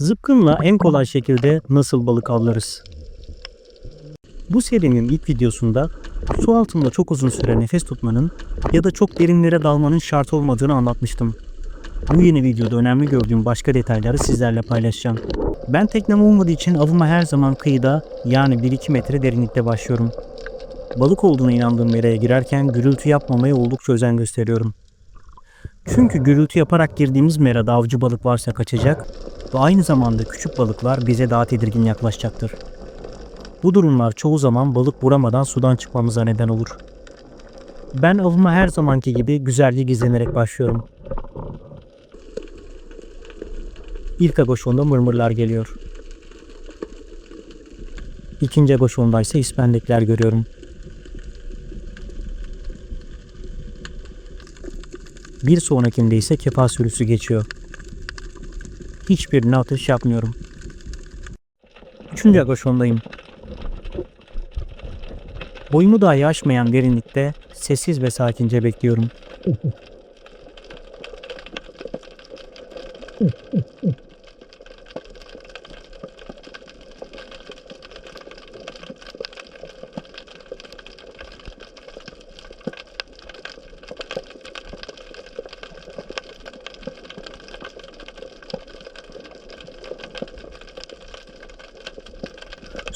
Zıpkınla en kolay şekilde nasıl balık avlarız? Bu serinin ilk videosunda su altında çok uzun süre nefes tutmanın ya da çok derinlere dalmanın şart olmadığını anlatmıştım. Bu yeni videoda önemli gördüğüm başka detayları sizlerle paylaşacağım. Ben teknem olmadığı için avıma her zaman kıyıda yani 1-2 metre derinlikte başlıyorum. Balık olduğuna inandığım meraya girerken gürültü yapmamaya oldukça özen gösteriyorum. Çünkü gürültü yaparak girdiğimiz merada avcı balık varsa kaçacak ve aynı zamanda küçük balıklar bize daha tedirgin yaklaşacaktır. Bu durumlar çoğu zaman balık vuramadan sudan çıkmamıza neden olur. Ben avıma her zamanki gibi güzelce gizlenerek başlıyorum. İlk agoşonda mırmırlar geliyor. İkinci agoşonda ise ispendekler görüyorum. Bir sonrakinde ise kefa sürüsü geçiyor. Hiçbirine atış yapmıyorum. Üçüncü agoşondayım. Boyumu dahi aşmayan derinlikte sessiz ve sakince bekliyorum.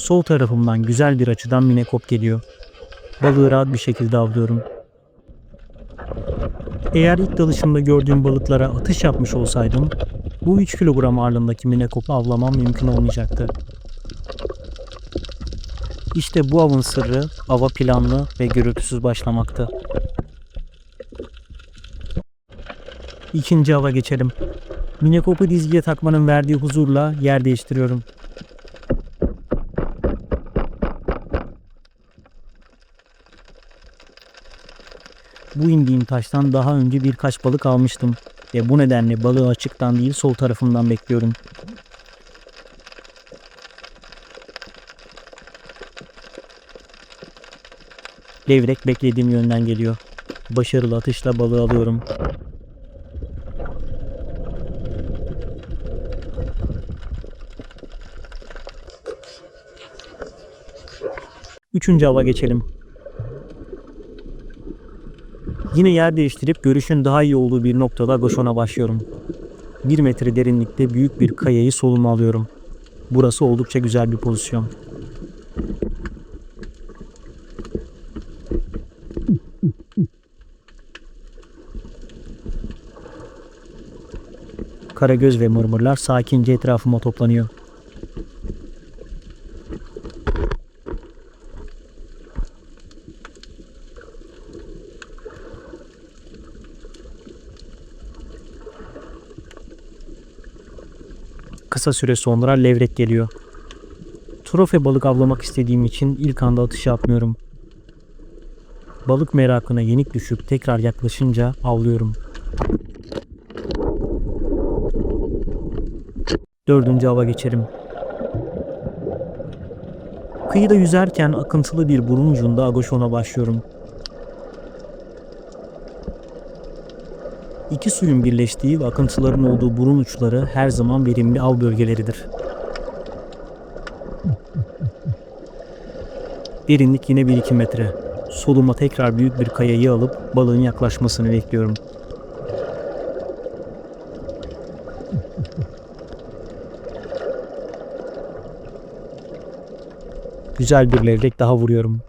Sol tarafımdan güzel bir açıdan minekop geliyor. Balığı rahat bir şekilde avlıyorum. Eğer ilk dalışımda gördüğüm balıklara atış yapmış olsaydım, bu 3 kilogram ağırlığındaki minekopu avlamam mümkün olmayacaktı. İşte bu avın sırrı ava planlı ve gürültüsüz başlamaktı. İkinci ava geçelim. Minekopu dizgiye takmanın verdiği huzurla yer değiştiriyorum. Bu indiğim taştan daha önce birkaç balık almıştım ve bu nedenle balığı açıktan değil sol tarafımdan bekliyorum. Levrek beklediğim yönden geliyor. Başarılı atışla balığı alıyorum. Üçüncü hava geçelim. Yine yer değiştirip görüşün daha iyi olduğu bir noktada goşona başlıyorum. Bir metre derinlikte büyük bir kayayı soluma alıyorum. Burası oldukça güzel bir pozisyon. Karagöz ve mırmırlar sakince etrafıma toplanıyor. Kısa süre sonra levrek geliyor. Trofe balık avlamak istediğim için ilk anda atış yapmıyorum. Balık merakına yenik düşüp tekrar yaklaşınca avlıyorum. Dördüncü ava geçerim. Kıyıda yüzerken akıntılı bir burun ucunda agoşona başlıyorum. İki suyun birleştiği ve akıntıların olduğu burun uçları her zaman verimli av bölgeleridir. Derinlik yine 1-2 metre. Soluma tekrar büyük bir kayayı alıp balığın yaklaşmasını bekliyorum. Güzel bir levrek daha vuruyorum.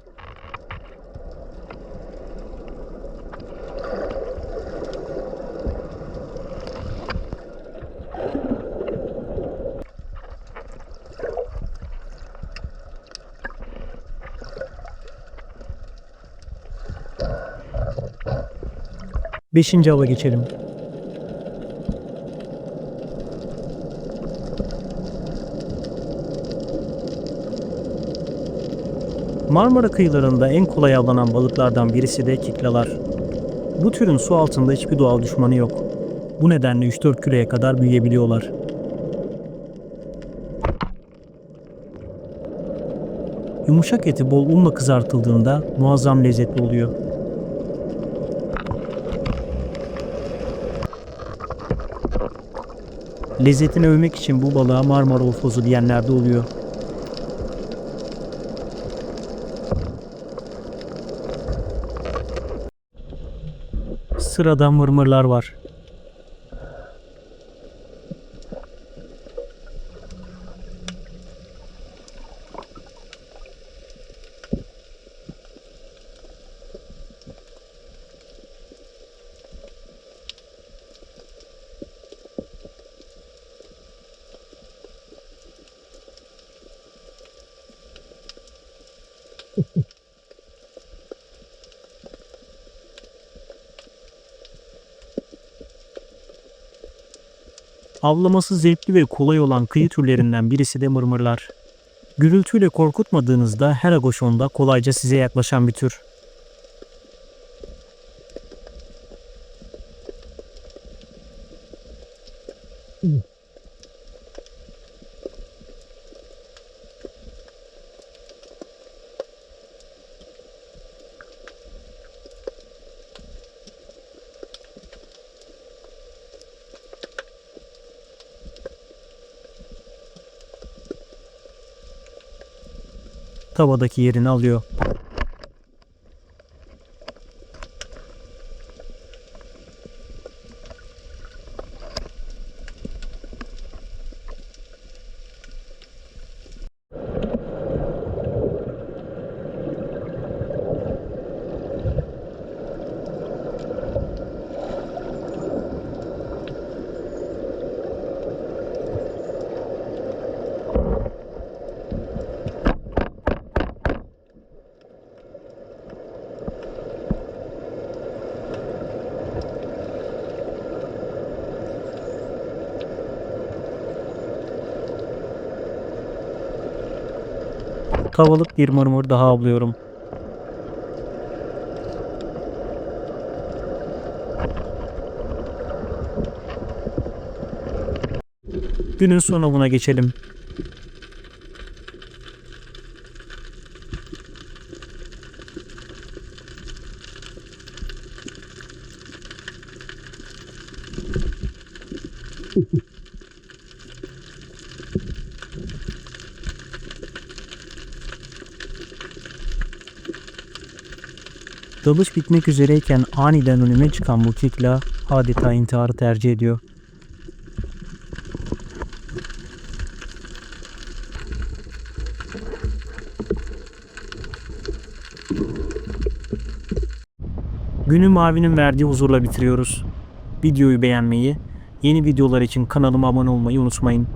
Beşinci hava geçelim. Marmara kıyılarında en kolay avlanan balıklardan birisi de kiklalar. Bu türün su altında hiçbir doğal düşmanı yok. Bu nedenle 3-4 kiloya kadar büyüyebiliyorlar. Yumuşak eti bol unla kızartıldığında muazzam lezzetli oluyor. Lezzetini övmek için bu balığa Marmara Ufozu diyenler de oluyor. Sırada mırmırlar var. Avlaması zevkli ve kolay olan kıyı türlerinden birisi de mırmırlar. Gürültüyle korkutmadığınızda her agoşonda kolayca size yaklaşan bir tür. Tavadaki yerini alıyor. Tavalık bir mırmır daha avlıyorum. Günün son avına geçelim. Dalış bitmek üzereyken aniden önüme çıkan bu kikla adeta intiharı tercih ediyor. Günü mavinin verdiği huzurla bitiriyoruz. Videoyu beğenmeyi, yeni videolar için kanalıma abone olmayı unutmayın.